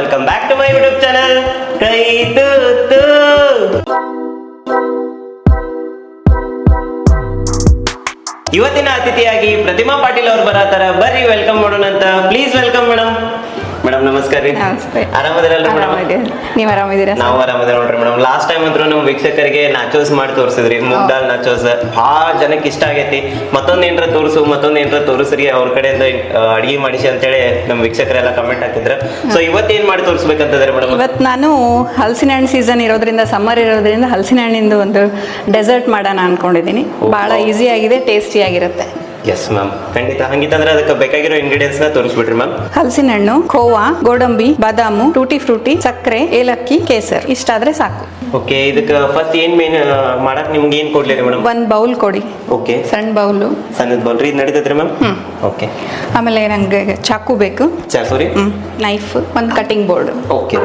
Welcome back to my YouTube channel ಕೈ ತೂತು ಇವತ್ತಿನ ಅತಿಥಿಯಾಗಿ ಪ್ರತಿಮಾ ಪಾಟೀಲ್ ಅವರು ಬರತಾರ ಬರ್ರಿ ವೆಲ್ಕಮ್ ಮಾಡೋಣ ಅಂತ ಪ್ಲೀಸ್ ವೆಲ್ಕಮ್ ಮೇಡಮ್ ಮೇಡಮ್ ನಮಸ್ಕಾರ ರೀ. ನಮಸ್ತೆ. ಆರಾಮದಿರಲ್ಲ ಮೇಡಮ್? ನೀವು ಆರಾಮಿದ್ದೀರಾ? ನಾವು ಆರಾಮದ ನೋಡ್ರಿ ಮೇಡಮ್. ಲಾಸ್ಟ್ ಟೈಮ್ ಅಂತೂ ನಮ್ಮ ವೀಕ್ಷಕರಿಗೆ ನಾಚೋಸ್ ಮಾಡಿ ತೋರಿಸಿದ್ರಿ. ಮೂಗ್ ದಾಲ್ ನಾಚೋಸ್ ಭಾಳ ಜನಕ್ಕೆ ಇಷ್ಟ ಆಗೈತಿ. ಮತ್ತೊಂದ್ ಏನ್ರ ತೋರಿಸು ಮತ್ತೊಂದ್ ಏನ್ರ ತೋರಿಸ್ರಿ. ಅವ್ರ ಕಡೆಯಿಂದ ಅಡಿಗೆ ಮಾಡಿಸಿ ಅಂತೇಳಿ ನಮ್ಮ ವೀಕ್ಷಕರೆಲ್ಲ ಕಮೆಂಟ್ ಹಾಕಿದ್ರ. ಸೊ ಇವತ್ತು ಏನ್ ಮಾಡಿ ತೋರಿಸ್ಬೇಕಂತಂದ್ರೆ ಮೇಡಮ್? ಇವತ್ತು ನಾನು ಹಲಸಿನ ಹಣ್ಣು ಸೀಸನ್ ಇರೋದ್ರಿಂದ ಸಮ್ಮರ್ ಇರೋದ್ರಿಂದ ಹಲಸಿನ ಹಣ್ಣಿಂದು ಒಂದು ಡೆಸರ್ಟ್ ಮಾಡೋಣ ಅನ್ಕೊಂಡಿದ್ದೀನಿ. ಭಾಳ ಈಸಿ ಆಗಿದೆ ಟೇಸ್ಟಿ ಆಗಿರುತ್ತೆ. ಎಸ್ ಮ್ಯಾಮ್ ಖಂಡಿತ. ಹಂಗಿತ್ತಂದ್ರೆ ಅದಕ್ಕೆ ಬೇಕಾಗಿರೋ ಇಂಗ್ರೀಡಿಯೆಂಟ್ಸ್ನ ತೋರಿಸ್ಬಿಟ್ರಿ ಮ್ಯಾಮ್ ಹಲಸಿನ ಹಣ್ಣು ಖೋವಾ ಗೋಡಂಬಿ, ಬಾದಾಮು, ಟೂಟಿ ಫ್ರೂಟಿ, ಸಕ್ಕರೆ, ಏಲಕ್ಕಿ, ಕೇಸರ್. ಇಷ್ಟಾದ್ರೆ ಸಾಕು. ಓಕೆ ಇದಕ್ಕೆ ಫಸ್ಟ್ ಏನ್ ಮೇನ್ ಮಾಡಕ್ ನಿಮ್ಗೆ ಏನ್ ಕೊಡ್ಲಿ ಮೇಡಮ್ ಒಂದು ಬೌಲ್ ಕೊಡಿ. ಓಕೆ. ಸಣ್ಣ ಬೌಲು ಸಣ್ಣದ ಬೌಲ್ ಇದು ನಡೀತೈತ್ರಿ ಮ್ಯಾಮ್. ಓಕೆ. ಆಮೇಲೆ ನಂಗೆ ಚಾಕು ಬೇಕು. ಚಾಕು ರೀ ನೈಫ್ ಒಂದು cutting board okay.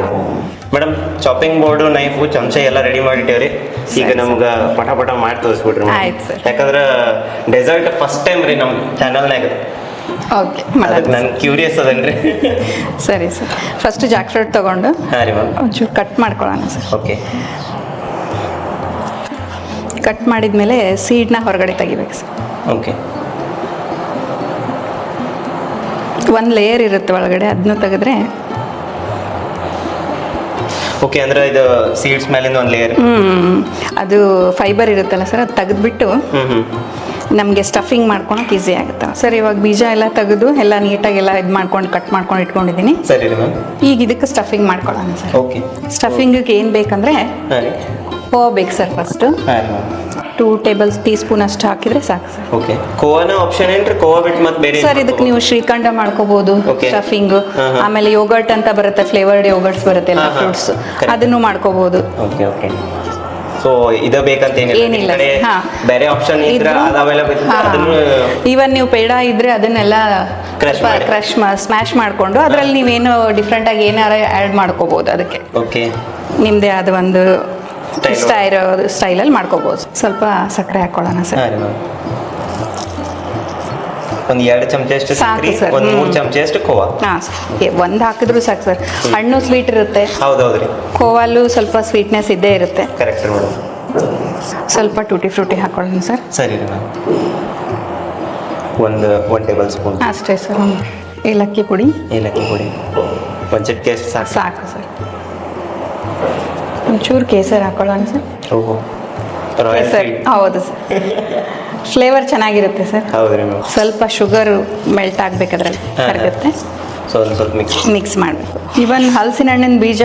Madam chopping board knife ಚಮಚ ಎಲ್ಲ ರೆಡಿ ಮಾಡಿಟ್ಟೇವ್ರಿ ಈಗ ನಮಗ ಪಟ ಪಟ ಮಾಡಿ ತೋರಿಸ್ಬಿಡ್ರಿ. ಆಯ್ತು ಸರ್. ಯಾಕಂದ್ರೆ ಡೆಸರ್ಟ್ ಫಸ್ಟ್ ಟೈಮ್ ರೀ ನಮ್ಮ ಚಾನಲ್ನಾಗ ಓಕೆ ಅದಕ್ಕೆ ನಾನು ಕ್ಯೂರಿಯಸ್ ಅದನ್ರಿ ಸರಿ ಸರ್. ಫಸ್ಟ್ ಜಾಕ್ ಫ್ರೂಟ್ ತೊಗೊಂಡು ಹಾಂ ರೀ ಮ್ಯಾಮ್. ಒಂಚೂರು ಕಟ್ ಮಾಡ್ಕೊಳ್ಳೋಣ ಸರ್. ಓಕೆ ಕಟ್ ಮಾಡಿದ್ಮೇಲೆ ಸೀಡ್ನ ಹೊರಗಡೆ ತೆಗಿಬೇಕು ಸರ್. ಓಕೆ ಒಂದು ಲೇಯರ್ ಇರುತ್ತೆ ಒಳಗಡೆ ಅದನ್ನು ತೆಗೆದ್ರೆ ಓಕೆ ಅಂದ್ರೆ ಇದು ಸೀಡ್ಸ್ ಮೇಲಿಂದ ಒಂದು ಲೇಯರ್ ಹ್ಮ್, ಅದು ಫೈಬರ್ ಇರುತ್ತಲ್ಲ ಸರ್ ಅದು ತೆಗೆದ್ಬಿಟ್ಟು ನಮಗೆ ಸ್ಟಫಿಂಗ್ ಮಾಡ್ಕೊಳಕ್ಕೆ ಈಸಿ ಆಗುತ್ತೆ. ಸರ್ ಇವಾಗ ಬೀಜ ಎಲ್ಲ ತೆಗೆದು ಎಲ್ಲ ನೀಟಾಗಿ ಎಲ್ಲ ಇದು ಮಾಡ್ಕೊಂಡು ಕಟ್ ಮಾಡ್ಕೊಂಡು ಇಟ್ಕೊಂಡಿದ್ದೀನಿ. ಸರಿ ರೀ ಮ್ಯಾಮ್ ಈಗ ಇದಕ್ಕೆ ಸ್ಟಫಿಂಗ್ ಮಾಡ್ಕೊಳ್ಳೋಣ ಸರ್ ಓಕೆ ಸ್ಟಫಿಂಗಿಗೆ ಏನು ಬೇಕಂದ್ರೆ ಹಾಂ ರೀ ಕೋವಾ ಬೇಕು ಸರ್ ಫಸ್ಟು ಹಾಂ ರೀ ma'am two table teaspoon ಅಷ್ಟು ಹಾಕಿದ್ರೆ ಸಾಕು ಸರ್. ಓಕೆ ಕೋವಾನ ಆಪ್ಷನ್ ಏನ್ರಿ? ಕೋವಾ ಬಿಟ್ಟು ಮತ್ತೆ ಬೇರೆ ಸರ್ ಇದಕ್ಕೆ ನೀವು ಶ್ರೀಖಂಡ ಮಾಡ್ಕೋಬಹುದು. ಸ್ಟಫಿಂಗ್. ಆಮೇಲೆ ಯೋಗರ್ಟ್ ಅಂತ ಬರುತ್ತೆ ಫ್ಲೇವರ್ಡ್ ಯೋಗರ್ಟ್ಸ್ ಬರುತ್ತೆ ಎಲ್ಲ. ಫ್ರೂಟ್ಸ್. ಅದನ್ನು ಮಾಡ್ಕೋಬಹುದು ಓಕೆ ಓಕೆ ಸೊ ಇದ ಬೇಕಂತ ಏನಿಲ್ಲ. ಬೇರೆ ಆಪ್ಷನ್ ಇದ್ರೆ ಈವನ್ ನೀವು ಪೇಡ ಇದ್ರೆ ಅದನ್ನೆಲ್ಲ. ಕ್ರಶ್ ಸ್ಮ್ಯಾಶ್ ಮಾಡ್ಕೊಂಡು ಅದ್ರಲ್ಲಿ ನೀವೇನು ಡಿಫ್ರೆಂಟ್ ಆಗಿ ಏನಾರ ಆ್ಯಡ್ ಮಾಡ್ಕೋಬಹುದು ಅದಕ್ಕೆ. ಓಕೆ ನಿಮ್ದೇ ಆದ ಒಂದು. ಇಷ್ಟ ಇರೋ ಸ್ಟೈಲಲ್ಲಿ ಮಾಡ್ಕೋಬೋದು. ಸ್ವಲ್ಪ ಸಕ್ಕರೆ ಹಾಕೊಳ್ಳೋಣ ಸರ್. ಒಂದು ಎರಡು ಚಮಚ ಅಷ್ಟು ಸಾಕು ಸಕ್ರಿ ಒಂದು ಮೂರು. ಚಮಚ ಕೋವಾ. ಹಾಂ ಒಂದು ಹಾಕಿದ್ರು ಸಾಕು ಸರ್. ಹಣ್ಣು ಸ್ವೀಟ್ ಇರುತ್ತೆ. ಹೌದು ರೀ. ಕೋವಲ್ಲೂ ಸ್ವಲ್ಪ ಸ್ವೀಟ್ನೆಸ್ ಇದ್ದೇ ಇರುತ್ತೆ. Correct madam. ಸ್ವಲ್ಪ ಟೂಟಿ ಫ್ರೂಟಿ ಹಾಕೊಳ್ಳೋಣ ಸರ್. ಸರಿ ರೀ ಮ್ಯಾಮ್ ಒಂದು ಒನ್ ಟೇಬಲ್ ಸ್ಪೂನ್. ಅಷ್ಟೇ ಸರ್. ಏಲಕ್ಕಿ ಪುಡಿ. ಏಲಕ್ಕಿ ಪುಡಿ. ಒಂದು ಚಟ್ಕೆ ಅಷ್ಟು ಸಾಕು. ಸಾಕು ಸರ್. ಒಂಚೂರು ಕೇಸರ್ ಹಾಕೊಳ್ಳೋಣ ಸರ್. ಓಹೋ ಕೇಸರ್ ಹೌದು ಸರ್. ಫ್ಲೇವರ್ ಚೆನ್ನಾಗಿರುತ್ತೆ ಸರ್. ಮ್ಯಾಮ್ ಸ್ವಲ್ಪ ಶುಗರ್ ಮೆಲ್ಟ್ ಆಗ್ಬೇಕಾದ್ರಲ್ಲಿ. ಕರಗುತ್ತೆ. ಸೊ ಒಂದು ಸ್ವಲ್ಪ ಮಿಕ್ಸ್ ಮಿಕ್ಸ್ ಮಾಡಬೇಕು. ಇವನ್ ಹಲಸಿನ ಹಣ್ಣಿನ ಬೀಜ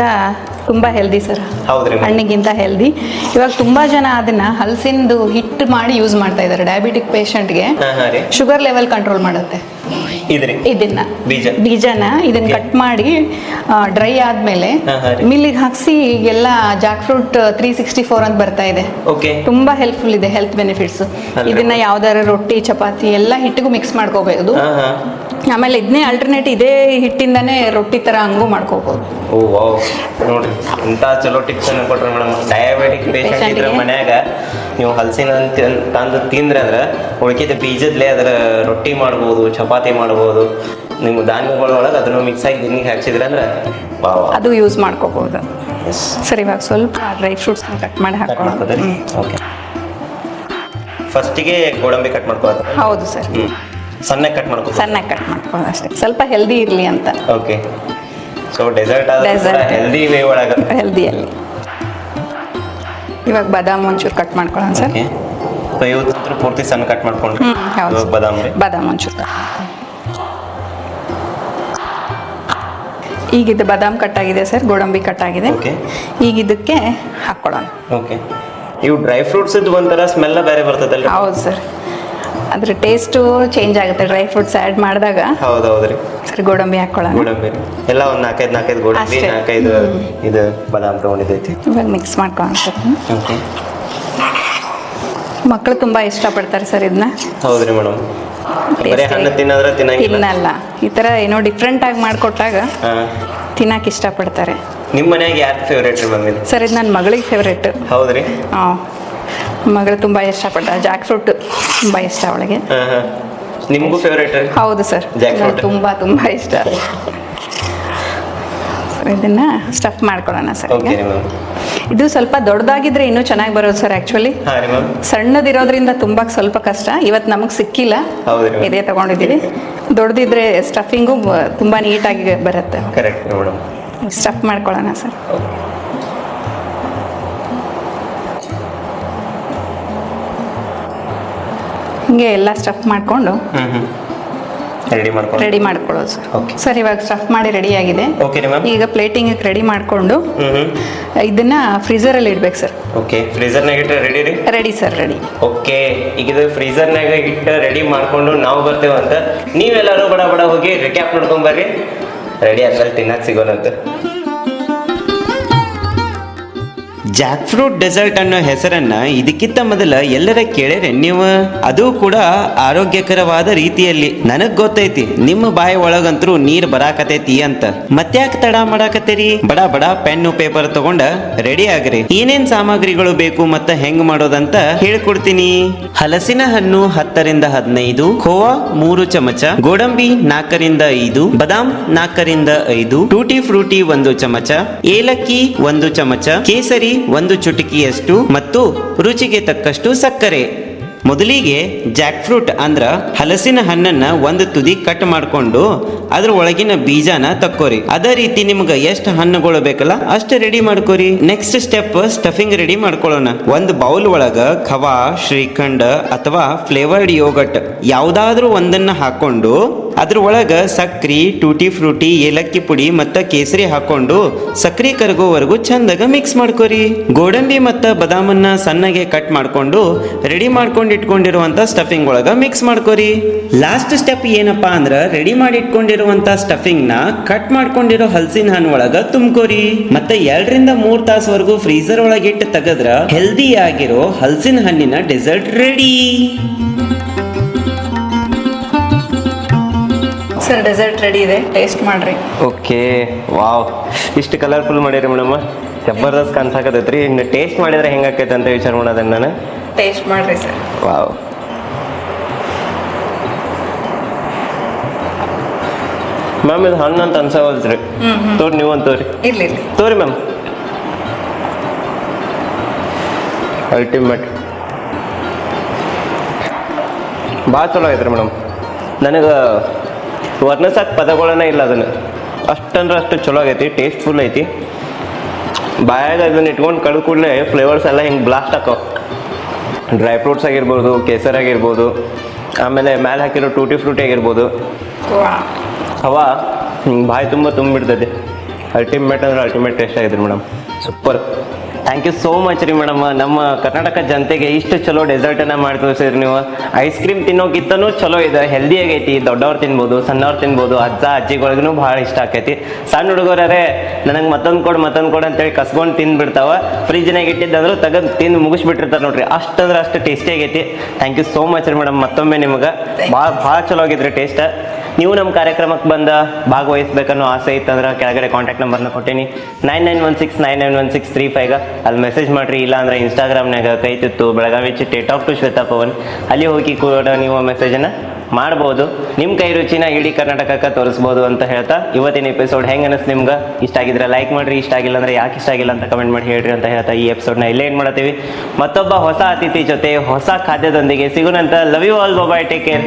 ತುಂಬ ಹೆಲ್ದಿ ಸರ್. ಹೌದ್ರಿ ma'am. ಹಣ್ಣಿಗಿಂತ ಹೆಲ್ದಿ ಇವಾಗ ತುಂಬ ಜನ ಅದನ್ನ ಹಲಸಿಂದು ಹಿಟ್ಟು ಮಾಡಿ ಯೂಸ್ ಮಾಡ್ತಾ ಇದ್ದಾರೆ. ಡಯಾಬಿಟಿಕ್ ಪೇಷಂಟ್ಗೆ ಹಾಂ ಹಾಂ ರೀ. ಶುಗರ್ ಲೆವೆಲ್ ಕಂಟ್ರೋಲ್ ಮಾಡುತ್ತೆ. ಇದನ್ನ. ಬೀಜ. ಬೀಜನ ಇದನ್ನ ಕಟ್ ಮಾಡಿ ಡ್ರೈ ಆದ್ಮೇಲೆ. ಮಿಲ್ಲಿಗೆ ಹಾಕ್ಸಿ ಈಗೆಲ್ಲ jackfruit three sixty four ಅಂತ ಬರ್ತಾ ಇದೆ. ತುಂಬಾ ಹೆಲ್ಪ್ಫುಲ್ ಇದೆ ಹೆಲ್ತ್ ಬೆನಿಫಿಟ್ಸ್ ಇದನ್ನ ಯಾವ್ದಾರ ರೊಟ್ಟಿ ಚಪಾತಿ ಎಲ್ಲ ಹಿಟ್ಟಿಗೂ ಮಿಕ್ಸ್ ಮಾಡ್ಕೋಬಹುದು ಆಮೇಲೆ ಇದನ್ನೇ ಆಲ್ಟರ್ನೇಟ್ ಇದೇ ಹಿಟ್ಟಿಂದಾನೇ ರೊಟ್ಟಿ ತರ ಹಂಗೂ ಮಾಡ್ಕೋಬಹುದು ಓ ವಾವ್. ನೋಡ್ರಿ ಇಂಥ ಚಲೋ ಟಿಪ್ಸ್ ಅನ್ನು ಕೊಟ್ರಿ ಮೇಡಮ್ ಡಯಾಬಿಟಿಕ್ ಪೇಷಂಟ್ ಇದ್ರ ಮನ್ಯಾಗ ನೀವು ಹಲಸಿನ ತಂದು ತಿಂದ್ರೆ ಅಂದ್ರೆ ಉಳ್ಕಿದ ಬೀಜದ್ಲೇ ಅದರ ರೊಟ್ಟಿ ಮಾಡ್ಬೋದು ಚಪಾತಿ ಮಾಡ್ಬೋದು. ನಿಮ್ಮ ಧಾನ್ಯಗಳೊಳಗೆ ಅದನ್ನು ಮಿಕ್ಸ್ ಆಗಿ ಗಿನ್ನಿಗೆ ಹಾಕ್ಸಿದ್ರೆ ಅಂದ್ರೆ ವಾ ವಾ ಅದು ಯೂಸ್ ಮಾಡ್ಕೋಬಹುದು ಎಸ್ ಸರಿ ಇವಾಗ ಸ್ವಲ್ಪ ಡ್ರೈ ಫ್ರೂಟ್ಸ್ ಕಟ್ ಮಾಡಿ ಹಾಕೋಣ ಓಕೆ ಫಸ್ಟಿಗೆ ಗೋಡಂಬಿ ಕಟ್ ಮಾಡ್ಕೋದು ಹೌದು ಸರ್. ಹ್ಞೂ ಸಣ್ಣಗೆ ಕಟ್ ಮಾಡ್ಕೊ ಸಣ್ಣಗೆ ಕಟ್ ಮಾಡ್ಕೊಳ್ಳೋದು ಅಷ್ಟೇ. ಸ್ವಲ್ಪ ಹೆಲ್ದಿ ಇರಲಿ ಅಂತ. ಓಕೆ ಸೊ ಡೆಸರ್ಟ್ ಆದ್ರೆ Dessert. ಹೆಲ್ದಿ ವೇ ಒಳಗೆ. ಹೆಲ್ದಿಯಲ್ಲಿ ಇವಾಗ ಬಾದಾಮ್ ಒಂಚೂರು ಕಟ್ ಮಾಡ್ಕೊಳ್ಳೋಣ ಸರ್. ಓಕೆ ಸೊ ಪೂರ್ತಿ ಸಣ್ಣ ಕಟ್ ಮಾಡ್ಕೊಂಡ್ರಿ. ಹ್ಮ್ ಹೌದು. ಇವಾಗ ಬಾದಾಮ್ ಬಾದಾಮ್ ಒಂಚೂರು cut ಈಗ ಇದು ಬಾದಾಮ್ ಕಟ್ ಆಗಿದೆ ಸರ್ ಗೋಡಂಬಿ ಕಟ್ ಆಗಿದೆ. Okay. ಈಗ ಇದಕ್ಕೆ ಹಾಕ್ಕೊಳ್ಳೋಣ. ಓಕೆ ಇವು ಡ್ರೈ ಫ್ರೂಟ್ಸ್ ಒಂಥರ ಸ್ಮೆಲ್ಲ ಬೇರೆ ಬರ್ತದಲ್ಲ ಹೌದು ಸರ್. ಅದ್ರ ಟೇಸ್ಟು ಚೇಂಜ್ ಆಗುತ್ತೆ. ಡ್ರೈ ಫ್ರೂಟ್ಸ್ ಆ್ಯಡ್ ಮಾಡಿದಾಗ ಹೌದು ಹೌದ್ರಿ ಸರಿ ಗೋಡಂಬಿ ಹಾಕೊಳ್ಳೋಣ. ಗೋಡಂಬಿ. ರೀ. ಎಲ್ಲ ಒಂದು ನಾಲ್ಕೈದು ನಾಲ್ಕೈದು ಗೋಡಂಬಿ ಅಷ್ಟೇ. ನಾಲ್ಕೈದು ಇದು ಬಾದಾಮ್ ತೊಗೊಂಡಿದ್ದೈತಿ. ಇವಾಗ ಮಿಕ್ಸ್ ಮಾಡ್ಕೊಳ್ಳೋಣ ಮಕ್ಕಳು ತುಂಬ ಇಷ್ಟಪಡ್ತಾರೆ ಸರ್ ಇದನ್ನ ಹೌದ್ರಿ ಮೇಡಮ್. ಬರೀ ಹಣ್ಣು ತಿನ್ನೋದ್ರ ತಿನ್ನಂಗಿಲ್ಲ. ತಿನ್ನಲ್ಲ. ಈ ಥರ ಏನೋ ಡಿಫ್ರೆಂಟ್ ಆಗಿ ಮಾಡಿಕೊಟ್ಟಾಗ ಹಾಂ. ತಿನ್ನಕ್ಕೆ ಇಷ್ಟಪಡ್ತಾರೆ. ನಿಮ್ಮ ಮನ್ಯಾಗ ಯಾರು ಫೇವ್ರೇಟ್ ರೀ ಮ್ಯಾಮ್ ಇದು ಸರ್ ಇದು ನನ್ನ ಮಗಳಿಗೆ ಫೇವ್ರೇಟ್ ಹೌದ್ರಿ. ಹಾಂ. ಮಗಳು ತುಂಬ ಪಡ್ತಾ ಜಾಕ್ ಫ್ರೂಟ್ ತುಂಬ ಇಷ್ಟ ಅವಳಿಗೆ. ನಿಮಗೂ ಫೇವರೇಟ್ ಹೌದು ಸರ್. ತುಂಬ ತುಂಬ ಇಷ್ಟ. ಇದನ್ನ ಸ್ಟಫ್ ಮಾಡ್ಕೊಳ್ಳೋಣ ಸರ್ ಇದು ಸ್ವಲ್ಪ ದೊಡ್ಡದಾಗಿದ್ರೆ ಇನ್ನೂ ಚೆನ್ನಾಗಿ ಬರೋದು ಸರ್ ಆಕ್ಚುಲಿ ಸಣ್ಣದಿರೋದ್ರಿಂದ ತುಂಬಾ ಸ್ವಲ್ಪ ಕಷ್ಟ. ಇವತ್ತು ನಮಗೆ ಸಿಕ್ಕಿಲ್ಲ. ಇದೇ ತಗೊಂಡಿದ್ದೀವಿ. ದೊಡ್ಡದಿದ್ರೆ ಸ್ಟಫಿಂಗು ತುಂಬಾ ನೀಟಾಗಿ ಬರುತ್ತೆ. ಸ್ಟಫ್ ಮಾಡ್ಕೊಳ್ಳೋಣ ಸರ್ ಹಿಂಗೆ ಎಲ್ಲ ಸ್ಟಫ್ ಮಾಡಿಕೊಂಡು ರೆಡಿ ಮಾಡ್ಕೊಂಡು. ರೆಡಿ ಮಾಡ್ಕೊಳ್ಳೋದು ಸರ್. ಸರ್ ಇವಾಗ ಸ್ಟಫ್ ಮಾಡಿ ರೆಡಿ ಆಗಿದೆ. ಓಕೆ ಮ್ಯಾಮ್ ಈಗ ಪ್ಲೇಟಿಂಗ್ ರೆಡಿ ಮಾಡಿಕೊಂಡು ಇದನ್ನ ಫ್ರೀಜರ್ ಅಲ್ಲಿ ಇಡ್ಬೇಕು ಸರ್. ಓಕೆ ಫ್ರೀಸರ್ನಾಗ ಇಟ್ಟರೆ ರೆಡಿ ರೀ? ರೆಡಿ ಸರ್ ರೆಡಿ ಓಕೆ ಈಗ ಇದು ಫ್ರೀಸರ್ನಾಗ ಇಟ್ಟು ರೆಡಿ ಮಾಡ್ಕೊಂಡು ನಾವು ಬರ್ತೇವೆ ಅಂತ ನೀವೆಲ್ಲರೂ ಬಡ ಬಡ ಹೋಗಿ ರಿಕ್ಯಾಪ್ ನೋಡ್ಕೊಂಬರ್ರಿ ರೆಡಿ ಅದ್ರಲ್ಲಿ ತಿನ್ನಕ್ಕೆ ಸಿಗೋಣಂತ. ಜಾಕ್ ಫ್ರೂಟ್ ಡೆಸರ್ಟ್ ಅನ್ನೋ ಹೆಸರನ್ನ ಇದಕ್ಕಿಂತ ಮೊದಲ ಎಲ್ಲರ ಕೇಳಿರೆ ನೀವು? ಅದು ಕೂಡ ಆರೋಗ್ಯಕರವಾದ ರೀತಿಯಲ್ಲಿ. ನನಗ್ ಗೊತ್ತೈತಿ, ನಿಮ್ಮ ಬಾಯಿ ಒಳಗಂತರೂ ನೀರ್ ಬರಾಕತೈತಿ ಅಂತ. ಮತ್ತ್ಯಾಕ್ ತಡ ಮಾಡಾಕತ್ತೀರಿ? ಬಡ ಬಡ ಪೆನ್ನು ಪೇಪರ್ ತಗೊಂಡ ರೆಡಿ ಆಗ್ರಿ. ಏನೇನ್ ಸಾಮಗ್ರಿಗಳು ಬೇಕು ಮತ್ತ ಹೆಂಗ್ ಮಾಡೋದಂತ ಹೇಳ್ಕೊಡ್ತೀನಿ. ಹಲಸಿನ ಹಣ್ಣು ಹತ್ತರಿಂದ ಹದಿನೈದು ಖೋವಾ ಮೂರು ಚಮಚ, ಗೋಡಂಬಿ ನಾಲ್ಕರಿಂದ ಐದು, ಬದಾಮ್ ನಾಲ್ಕರಿಂದ ಐದು, ಟೂಟಿ ಫ್ರೂಟಿ ಒಂದು ಚಮಚ, ಏಲಕ್ಕಿ ಒಂದು ಚಮಚ, ಕೇಸರಿ ಒಂದು ಚುಟುಕಿಯಷ್ಟು ಮತ್ತು ರುಚಿಗೆ ತಕ್ಕಷ್ಟು ಸಕ್ಕರೆ. ಮೊದಲಿಗೆ ಜಾಕ್ ಫ್ರೂಟ್ ಅಂದ್ರ ಹಲಸಿನ ಹಣ್ಣನ್ನ ಒಂದು ತುದಿ ಕಟ್ ಮಾಡ್ಕೊಂಡು ಅದ್ರ ಒಳಗಿನ ಬೀಜನ ತಕ್ಕೋರಿ. ಅದೇ ರೀತಿ ನಿಮ್ಗೆ ಎಷ್ಟು ಹಣ್ಣುಗಳು ಬೇಕಲ್ಲ ಅಷ್ಟು ರೆಡಿ ಮಾಡ್ಕೋರಿ. ನೆಕ್ಸ್ಟ್ ಸ್ಟೆಪ್ ಸ್ಟಫಿಂಗ್ ರೆಡಿ ಮಾಡ್ಕೊಳ್ಳೋಣ ಒಂದು ಬೌಲ್ ಒಳಗ ಖವಾ, ಶ್ರೀಖಂಡ ಅಥವಾ ಫ್ಲೇವರ್ಡ್ ಯೋಗಟ್ ಯಾವ್ದಾದ್ರೂ ಒಂದನ್ನ ಹಾಕೊಂಡು ಅದ್ರ ಒಳಗೆ ಸಕ್ರಿ, ಟೂಟಿ ಫ್ರೂಟಿ, ಏಲಕ್ಕಿ ಪುಡಿ ಮತ್ತು ಕೇಸರಿ ಹಾಕೊಂಡು ಸಕ್ರಿ ಕರಗೋವರೆಗೂ ಚಂದಾಗ ಮಿಕ್ಸ್ ಮಾಡ್ಕೋರಿ. ಗೋಡಂಬಿ ಮತ್ತು ಬದಾಮನ್ನ ಸಣ್ಣಗೆ ಕಟ್ ಮಾಡ್ಕೊಂಡು ರೆಡಿ ಮಾಡ್ಕೊಂಡು ಇಟ್ಕೊಂಡಿರುವಂಥ ಸ್ಟಫಿಂಗ್ ಒಳಗ ಮಿಕ್ಸ್ ಮಾಡ್ಕೋರಿ. ಲಾಸ್ಟ್ ಸ್ಟೆಪ್ ಏನಪ್ಪಾ ಅಂದ್ರ ರೆಡಿ ಮಾಡಿ ಇಟ್ಕೊಂಡಿರುವಂಥ ಸ್ಟಫಿಂಗ್ನ ಕಟ್ ಮಾಡ್ಕೊಂಡಿರೋ ಹಲಸಿನ ಹಣ್ಣು ಒಳಗ ತುಂಬ್ಕೋರಿ. ಮತ್ತೆ ಎರಡರಿಂದ ಮೂರ್ ತಾಸವರೆಗೂ ಫ್ರೀಸರ್ ಒಳಗಿಟ್ಟು ತೆಗೆದ್ರ ಹೆಲ್ದಿ ಆಗಿರೋ ಹಲಸಿನ ಹಣ್ಣಿನ dessert ready sir dessert ready ಇದೆ. ಟೇಸ್ಟ್ ಮಾಡ್ರಿ. ಓಕೆ ವಾವ್ ಇಷ್ಟು ಕಲರ್ಫುಲ್ ಮಾಡಿರಿ ಮೇಡಮ್. ಜಬರ್ದಸ್ತ್ ಕಾಣಿಸಾಕತೈತ್ರಿ ಇನ್ನು ಟೇಸ್ಟ್ ಮಾಡಿದ್ರೆ ಹೆಂಗಾಕೈತೆ ಅಂತ ವಿಚಾರ ಮಾಡೋದನ್ನ ನಾನು. ಟೇಸ್ಟ್ ಮಾಡ್ರಿ ಸರ್. ವಾವ್ ಮ್ಯಾಮ್ ಇದು ಹಣ್ಣು ಅಂತ ಅನ್ಸವಲ್ತ್ರಿ. ತೋರಿ ನೀವು ಅಂತ ತೋರಿ. ಇರ್ಲಿ ಇರ್ಲಿ. ತೋರಿ ಮ್ಯಾಮ್ ಅಲ್ಟಿಮೇಟ್ ಭಾಳ ಚಲೋ ಐತ್ರಿ ಮೇಡಮ್. ನನಗೆ ವರ್ಣಸಕ್ಕೆ ಪದಗಳನ್ನ ಇಲ್ಲ ಅದನ್ನು. ಅಷ್ಟಂದ್ರೆ ಅಷ್ಟು ಚಲೋ ಆಗೈತಿ ಟೇಸ್ಟ್ಫುಲ್ ಐತಿ. ಬಾಯಾಗ ಅದನ್ನ ಇಟ್ಕೊಂಡು ಕಳೆದ ಕೂಡಲೇ ಫ್ಲೇವರ್ಸ್ ಎಲ್ಲ ಹಿಂಗೆ ಬ್ಲಾಸ್ಟ್ ಹಾಕೋ ಡ್ರೈ ಫ್ರೂಟ್ಸ್ ಆಗಿರ್ಬೋದು, ಕೇಸರ್ ಆಗಿರ್ಬೋದು, ಆಮೇಲೆ ಮ್ಯಾಲೆ ಹಾಕಿರೋ ಟೂಟಿ ಫ್ರೂಟಿ ಆಗಿರ್ಬೋದು. ಹವಾ ಹಿಂಗೆ ಬಾಯಿ ತುಂಬ ತುಂಬಿಡ್ತೈತಿ. ಅಲ್ಟಿಮೇಟ್ ಅಂದ್ರೆ ultimate taste ಆಗಿದ್ರಿ madam super thank you so much ರೀ ಮೇಡಮ್. ನಮ್ಮ ಕರ್ನಾಟಕ ಜನತೆಗೆ ಇಷ್ಟು ಚಲೋ ಡೆಸರ್ಟನ್ನು ಮಾಡಿ ತೋರಿಸಿದ್ರಿ ನೀವು. ಐಸ್ ಕ್ರೀಮ್ ತಿನ್ನೋಕ್ಕಿಂತನೂ ಚಲೋ ಇದೆ. ಹೆಲ್ದಿ ಆಗೈತಿ. ದೊಡ್ಡವ್ರು ತಿನ್ಬೋದು, ಸಣ್ಣವ್ರು ತಿನ್ಬೋದು, ಅಜ್ಜ ಅಜ್ಜಿಗಳಿಗೂ ಭಾಳ ಇಷ್ಟ ಆಕೈತಿ. ಸಣ್ಣ ಹುಡುಗರೇ, ನನಗೆ ಮತ್ತೊಂದು ಕೊಡು ಮತ್ತೊಂದು ಕೊಡು ಅಂತೇಳಿ ಕಸ್ಕೊಂಡು ತಿಂದ್ಬಿಡ್ತಾವ. ಫ್ರಿಜ್ನಾಗ ಇಟ್ಟಿದ್ದಾದ್ರೂ ತೆಗೆದು ತಿಂದು ಮುಗಿಸ್ಬಿಟ್ಟಿರ್ತಾರೆ ನೋಡ್ರಿ. ಅಷ್ಟಂದ್ರೆ ಅಷ್ಟು ಟೇಸ್ಟಿ ಆಗೈತಿ. ಥ್ಯಾಂಕ್ ಯು ಸೋ ಮಚ್ ರೀ ಮೇಡಮ್. ಮತ್ತೊಮ್ಮೆ ನಿಮಗೆ. ಭಾಳ ಭಾಳ ಚಲೋ ಆಗಿದ್ರಿ ಟೇಸ್ಟ್ ನೀವು ನಮ್ಮ ಕಾರ್ಯಕ್ರಮಕ್ಕೆ ಬಂದ ಭಾಗವಹಿಸ್ಬೇಕನ್ನೋ ಆಸೆ ಇತ್ತಂದ್ರೆ ಕೆಳಗಡೆ ಕಾಂಟ್ಯಾಕ್ಟ್ ನಂಬರ್ನ ಕೊಟ್ಟೀನಿ. Nine nine one six nine nine one six three ಫೈವ್ಗೆ ಅಲ್ಲಿ ಮೆಸೇಜ್ ಮಾಡಿರಿ, ಇಲ್ಲ ಅಂದ್ರೆ ಇನ್ಸ್ಟಾಗ್ರಾಮ್ನಾಗ ಕೈ ತುತ್ತು, ಬೆಳಗಾವಿ ಚಿಟ್ಟೆ ಟಾಕ್ ಟು ಶ್ವೇತಾ ಪವನ್. ಅಲ್ಲಿ ಹೋಗಿ ಕೂಡ ನೀವು ಮೆಸೇಜನ್ನು ಮಾಡ್ಬೋದು. ನಿಮ್ಮ ಕೈ ರುಚಿನ ಇಡೀ ಕರ್ನಾಟಕಕ್ಕೆ ತೋರಿಸ್ಬೋದು ಅಂತ ಹೇಳ್ತಾ ಇವತ್ತಿನ ಎಪಿಸೋಡ್ ಹೆಂಗೆ ಅನಿಸ್ ನಿಮ್ಗೆ? ಇಷ್ಟ ಆಗಿದ್ರೆ ಲೈಕ್ ಮಾಡಿರಿ, ಇಷ್ಟ ಆಗಿಲ್ಲ ಅಂದರೆ ಯಾಕೆ ಇಷ್ಟ ಆಗಿಲ್ಲ ಅಂತ ಕಮೆಂಟ್ ಮಾಡಿ ಹೇಳ್ರಿ ಅಂತ ಹೇಳ್ತಾ ಈ ಎಪಿಸೋಡ್ನ ಇಲ್ಲೇ ಏನು ಮಾಡ್ತೀವಿ. ಮತ್ತೊಬ್ಬ ಹೊಸ ಅತಿಥಿ ಜೊತೆ ಹೊಸ ಖಾದ್ಯದೊಂದಿಗೆ ಸಿಗೋಣಂತ love you all bye take care